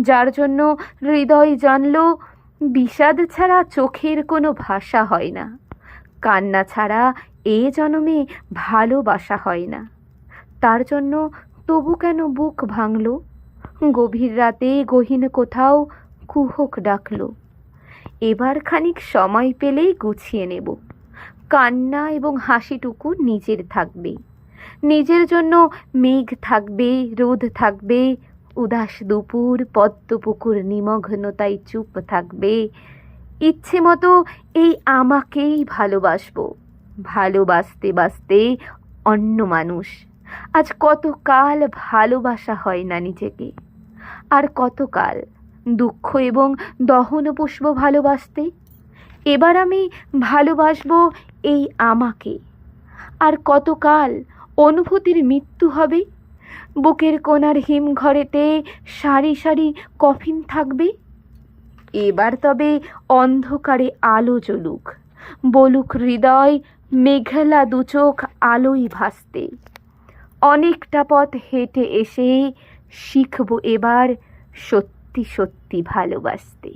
যার জন্য হৃদয় জানল, বিষাদ ছাড়া চোখের কোনো ভাষা হয় না। কান্না ছাড়া এ জনমে ভালোবাসা হয় না। তার জন্য তবু কেন বুক ভাঙল? গভীর রাতে গহীন কোথাও কুহক ডাকল। এবার খানিক সময় পেলেই গুছিয়ে নেব। কান্না এবং হাসিটুকু নিজের থাকবে। নিজের জন্য মেঘ থাকবে, রোদ থাকবে উদাস দুপুর, পদ্মপুকুর নিমগ্নতায় চুপ থাকবে। ইচ্ছে মতো এই আমাকেই ভালোবাসবো। ভালোবাসতে বাসতে অন্য মানুষ। আজ কতকাল ভালোবাসা হয় না নিজেকে। আর কতকাল দুঃখ এবং দহন পুষ্প ভালোবাসতে? এবার আমি ভালোবাসবো এই আমাকে। আর কতকাল অনুভূতির মৃত্যু হবে? বুকের কোনার হিমঘরেতে সারি সারি কফিন থাকবে? এবার তবে অন্ধকারে আলো জ্বলুক। বলুক হৃদয়, মেঘলা দুচোখ আলোই ভাসতে। অনেকটা পথ হেঁটে এসে শিখব এবার সত্যি সত্যি ভালোবাসতে।